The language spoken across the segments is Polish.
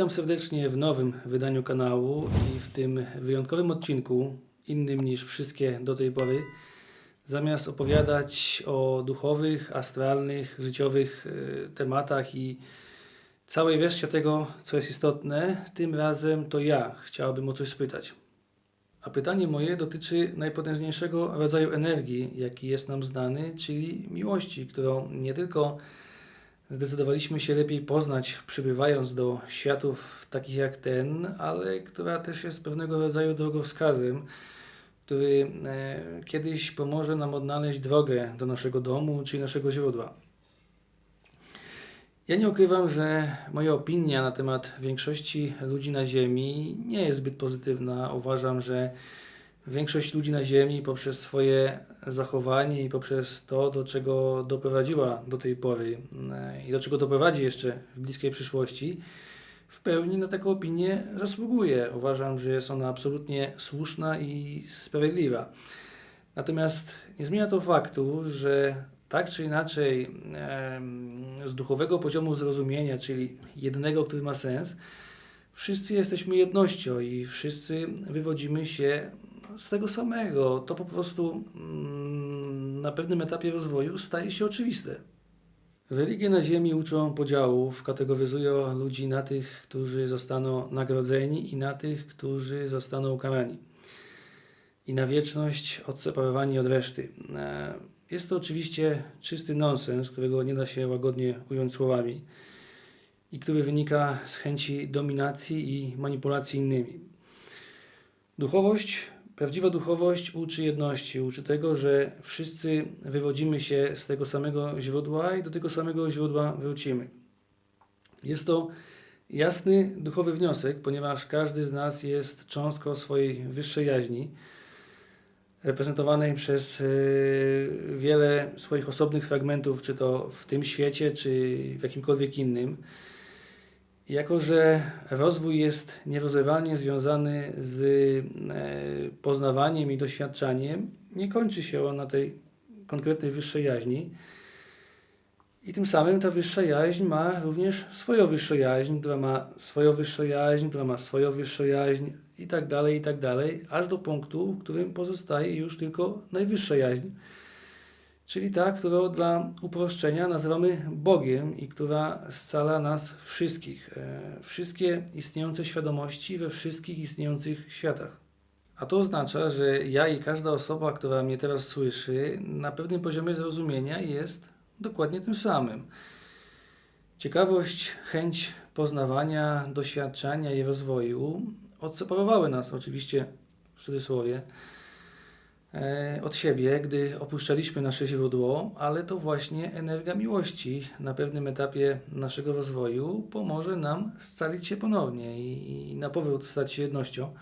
Witam serdecznie w nowym wydaniu kanału i w tym wyjątkowym odcinku, innym niż wszystkie do tej pory. Zamiast opowiadać o duchowych, astralnych, życiowych e, tematach i całej reszcie tego, co jest istotne, tym razem to ja chciałbym o coś spytać. A pytanie moje dotyczy najpotężniejszego rodzaju energii, jaki jest nam znany, czyli miłości, którą nie tylko zdecydowaliśmy się lepiej poznać, przybywając do światów takich jak ten, ale która też jest pewnego rodzaju drogowskazem, który e, kiedyś pomoże nam odnaleźć drogę do naszego domu, czyli naszego źródła. Ja nie ukrywam, że moja opinia na temat większości ludzi na Ziemi nie jest zbyt pozytywna. Uważam, że większość ludzi na Ziemi poprzez swoje zachowanie i poprzez to, do czego doprowadziła do tej pory e, i do czego doprowadzi jeszcze w bliskiej przyszłości, w pełni na taką opinię zasługuje. Uważam, że jest ona absolutnie słuszna i sprawiedliwa. Natomiast nie zmienia to faktu, że tak czy inaczej z duchowego poziomu zrozumienia, czyli jednego, który ma sens, wszyscy jesteśmy jednością i wszyscy wywodzimy się z tego samego. To po prostu mm, na pewnym etapie rozwoju staje się oczywiste. Religie na Ziemi uczą podziałów, kategoryzują ludzi na tych, którzy zostaną nagrodzeni i na tych, którzy zostaną ukarani. I na wieczność odseparowani od reszty. E, Jest to oczywiście czysty nonsens, którego nie da się łagodnie ująć słowami i który wynika z chęci dominacji i manipulacji innymi. Duchowość, prawdziwa duchowość uczy jedności, uczy tego, że wszyscy wywodzimy się z tego samego źródła i do tego samego źródła wrócimy. Jest to jasny duchowy wniosek, ponieważ każdy z nas jest cząstką swojej wyższej jaźni, reprezentowanej przez y, wiele swoich osobnych fragmentów, czy to w tym świecie, czy w jakimkolwiek innym. Jako, że rozwój jest nierozerwalnie związany z e, poznawaniem i doświadczaniem, nie kończy się on na tej konkretnej wyższej jaźni. I tym samym ta wyższa jaźń ma również swoją wyższą jaźń, która ma swoją wyższą jaźń, która ma swoją wyższą jaźń i tak dalej, i tak dalej, aż do punktu, w którym pozostaje już tylko najwyższa jaźń, czyli ta, którą dla uproszczenia nazywamy Bogiem i która scala nas wszystkich, e, wszystkie istniejące świadomości we wszystkich istniejących światach. A to oznacza, że ja i każda osoba, która mnie teraz słyszy, na pewnym poziomie zrozumienia jest dokładnie tym samym. Ciekawość, chęć poznawania, doświadczania i rozwoju odseparowały nas, oczywiście w cudzysłowie, od siebie, gdy opuszczaliśmy nasze źródło, ale to właśnie energia miłości na pewnym etapie naszego rozwoju pomoże nam scalić się ponownie i, i na powrót stać się jednością,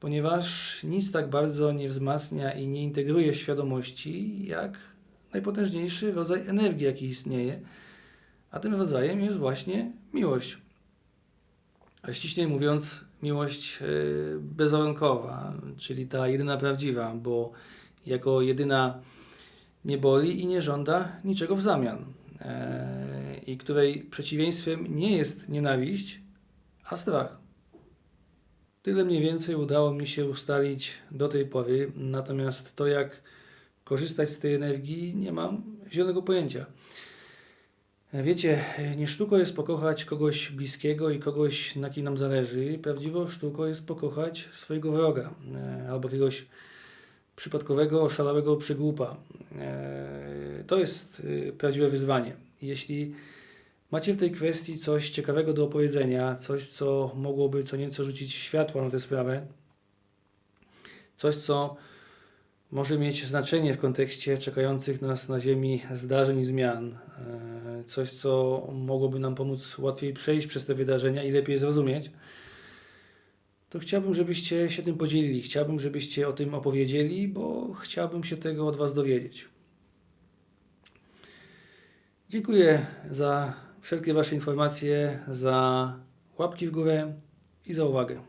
ponieważ nic tak bardzo nie wzmacnia i nie integruje świadomości, jak najpotężniejszy rodzaj energii, jaki istnieje, a tym rodzajem jest właśnie miłość. Ściślej mówiąc, miłość e, bezwarunkowa, czyli ta jedyna prawdziwa, bo jako jedyna nie boli i nie żąda niczego w zamian, e, i której przeciwieństwem nie jest nienawiść, a strach. Tyle mniej więcej udało mi się ustalić do tej pory, natomiast to jak korzystać z tej energii nie mam zielonego pojęcia. Wiecie, nie sztuką jest pokochać kogoś bliskiego i kogoś, na kim nam zależy. Prawdziwą sztuką jest pokochać swojego wroga e, albo jakiegoś przypadkowego, oszalałego przygłupa. E, To jest e, prawdziwe wyzwanie. Jeśli macie w tej kwestii coś ciekawego do opowiedzenia, coś, co mogłoby co nieco rzucić światło na tę sprawę, coś, co może mieć znaczenie w kontekście czekających nas na Ziemi zdarzeń i zmian. E, Coś, co mogłoby nam pomóc łatwiej przejść przez te wydarzenia i lepiej zrozumieć. To chciałbym, żebyście się tym podzielili. Chciałbym, żebyście o tym opowiedzieli, bo chciałbym się tego od Was dowiedzieć. Dziękuję za wszelkie Wasze informacje, za łapki w górę i za uwagę.